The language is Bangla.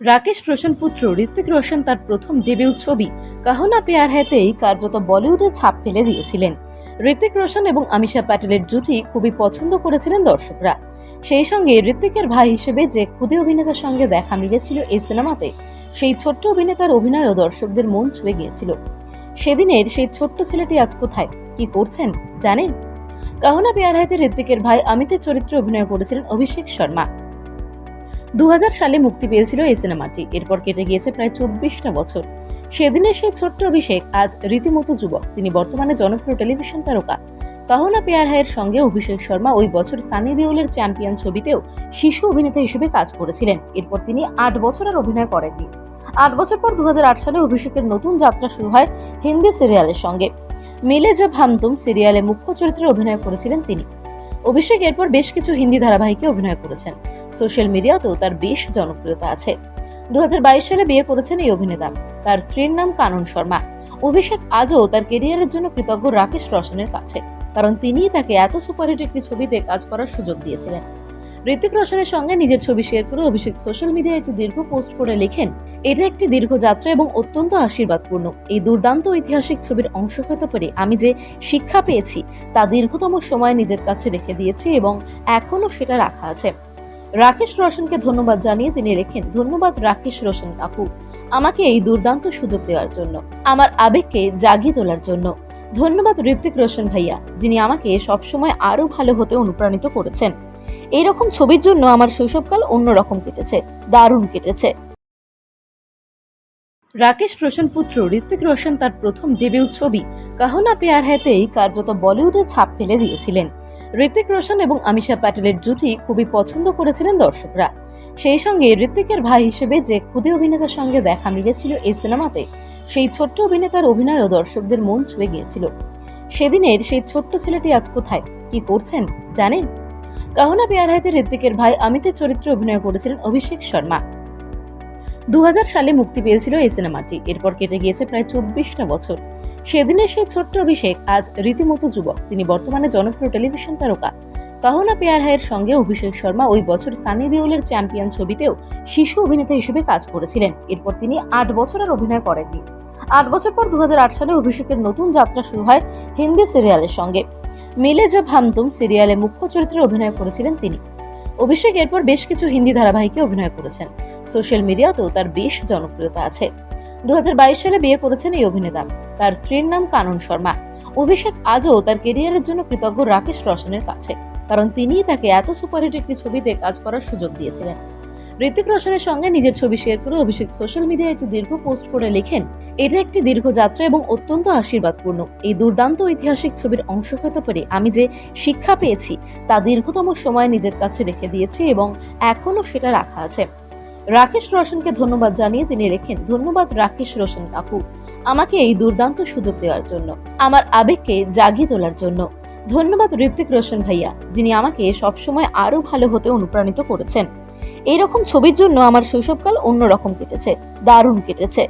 রাকেশ রোশন পুত্র ঋত্বিক রোশন তার প্রথম ডেবিউ ছবি। কাহনা পেয়ার হ্যাতেই কার্যত বলিউডে ছাপ ফেলে দিয়েছিলেন। ঋত্বিক রোশন এবং আমিষা প্যাটেলের জুটি খুবই পছন্দ করেছিলেন দর্শকরা। সেই সঙ্গে ঋত্বিকের ভাই হিসেবে যে ক্ষুদে অভিনেতার সঙ্গে দেখা মিলেছিল এই সিনেমাতে, সেই ছোট্ট অভিনেতার অভিনয়ও দর্শকদের মন ছুঁয়ে গিয়েছিল। সেদিনের সেই ছোট্ট ছেলেটি আজ কোথায়? কি করছেন? জানেন? কাহনা পেয়ার হাতে ঋত্বিকের ভাই অমিতের চরিত্রে অভিনয় করেছিলেন অভিষেক শর্মা। হাজার সালে মুক্তি পেয়েছিল এই সিনেমাটি। এরপর কেটে গিয়েছে প্রায় চব্বিশটা বছর। সেদিনের সেই ছোট্ট অভিষেক আজ রীতিমতো যুবক। তিনি বর্তমানে জনপ্রিয় টেলিভিশন তারকা। কাহনা পেয়ার হায়ের সঙ্গে অভিষেক শর্মা ওই বছর সানি দেওলের চ্যাম্পিয়ন ছবিতেও শিশু অভিনেতা হিসেবে কাজ করেছিলেন। এরপর তিনি আট বছর আর অভিনয় করেননি। আট বছর পর দু হাজার আট সালে অভিষেকের নতুন যাত্রা শুরু হয় হিন্দি সিরিয়ালের সঙ্গে। মিলে জব হামতুম সিরিয়ালে মুখ্য চরিত্রে অভিনয় করেছিলেন তিনি। অভিষেক এরপর বেশ কিছু হিন্দি ধারাবাহিকে অভিনয় করেছেন। সোশ্যাল মিডিয়াতেও তার বেশ জনপ্রিয়তা আছে। দু হাজার বাইশ সালে বিয়ে করেছেন এই অভিনেতা। তার স্ত্রীর নাম কানন শর্মা। অভিষেক আজও তার কেরিয়ারের জন্য কৃতজ্ঞ রাকেশ রোশনের কাছে। কারণ তিনিই তাকে এত সুপারহিট একটি ছবিতে কাজ করার সুযোগ দিয়েছিলেন। ঋতিক রোশনের সঙ্গে নিজের ছবি শেয়ার করে অভিষেক সোশ্যাল মিডিয়ায় একটি দীর্ঘ পোস্ট করে লেখেন, এটা একটি দীর্ঘ যাত্রা এবং অত্যন্ত আশীর্বাদপূর্ণ। এই দুর্দান্ত ঐতিহাসিক ছবির অংশ হতে পেরে। আমি যে শিক্ষা পেয়েছি, তা দীর্ঘতম সময় নিজের কাছে রেখে দিয়েছি এবং এখনও সেটা রাখা আছে। রাকেশ রোশনকে ধন্যবাদ জানিয়ে তিনি লেখেন, ধন্যবাদ রাকেশ রোশন কাকু। আমাকে এই দুর্দান্ত সুযোগ দেওয়ার জন্য, আমার আবেগকে জাগিয়ে তোলার জন্য। ধন্যবাদ ঋত্বিক রোশন ভাইয়া, যিনি আমাকে সবসময় আরও ভালো হতে অনুপ্রাণিত করেছেন। এই রকম ছবির জন্য আমার শৈশবকাল অন্যরকম কেটেছে, দারুণ কেটেছে। রাকেশ রোশন পুত্র ঋত্বিক রোশন তার প্রথম ডেবিউ ছবি, কাহনা পেয়ার হ্যাতেই কার্যত বলিউডে ছাপ ফেলে দিয়েছিলেন। ঋত্বিক রোশন এবং আমিষা প্যাটেলের জুটি খুবই পছন্দ করেছিলেন দর্শকরা। সেই সঙ্গে ঋত্বিকের ভাই হিসেবে যে ক্ষুদে অভিনেতার সঙ্গে দেখা মিলেছিল এই সিনেমাতে, সেই ছোট্ট অভিনেতার অভিনয়ও দর্শকদের মন ছুঁয়ে গিয়েছিল। সেদিনের সেই ছোট্ট ছেলেটি আজ কোথায়, কি করছেন, জানেন? কাহনা পেয়ার হাতে ঋত্বিকের ভাই অমিতের চরিত্রে অভিনয় করেছিলেন অভিষেক শর্মা। দু সালে মুক্তি পেয়েছিল এই সিনেমাটি, এরপর কেটে গিয়েছে প্রায় চব্বিশটা বছর। সেদিনের সেই ছোট্ট অভিষেক, আজ রীতিমতো যুবক। তিনি বর্তমানে জনপ্রিয় টেলিভিশন তারকা। কাহনা পেয়ার হায়ের সঙ্গে অভিষেক শর্মা ওই বছর সানি দেওলের চ্যাম্পিয়ন ছবিতেও শিশু অভিনেতা হিসেবে কাজ করেছিলেন। এরপর তিনি আট বছর আর অভিনয় করেননি। আট বছর পর দু হাজার আট সালে অভিষেকের নতুন যাত্রা শুরু হয় হিন্দি সিরিয়ালের সঙ্গে। মিলে জব হামতুম সিরিয়ালে মুখ্য চরিত্রে অভিনয় করেছিলেন তিনি। অভিষেক এরপর বেশ কিছু হিন্দি ধারাবাহিকে অভিনয় করেছেন। সোশ্যাল মিডিয়াতেও তার বেশ জনপ্রিয়তা আছে। দু হাজার বাইশ সালে বিয়ে করেছেন এই অভিনেতা। তার স্ত্রীর নাম কানন শর্মা। অভিষেক আজও তার কেরিয়ারের জন্য কৃতজ্ঞ রাকেশ রোশনের কাছে, কারণ তিনিই তাকে এত সুপারহিট একটি ছবিতে কাজ করার সুযোগ দিয়েছিলেন। ঋতিক রোশনের সঙ্গে নিজের ছবি শেয়ার করে অভিষেক সোশ্যাল মিডিয়ায় একটি দীর্ঘ পোস্ট করে লেখেন, এটা একটি দীর্ঘ যাত্রা এবং অত্যন্ত আশীর্বাদপূর্ণ। এই দুর্দান্ত ঐতিহাসিক ছবির অংশ হতে পেরে। আমি যে শিক্ষা পেয়েছি, তা দীর্ঘতম সময় নিজের কাছে রেখে দিয়েছি এবং এখনও সেটা রাখা আছে। রাকেশ রোশনকে ধন্যবাদ জানিয়ে তিনি লেখেন, ধন্যবাদ রাকেশ রোশন কাকু। আমাকে এই দুর্দান্ত সুযোগ দেওয়ার জন্য, আমার আবেগকে জাগিয়ে তোলার জন্য। ধন্যবাদ ঋত্বিক রোশন ভাইয়া, যিনি আমাকে সবসময় আরও ভালো হতে অনুপ্রাণিত করেছেন। এই রকম ছবির জন্য আমার শৈশবকাল অন্যরকম কেটেছে দারুণ কেটেছে।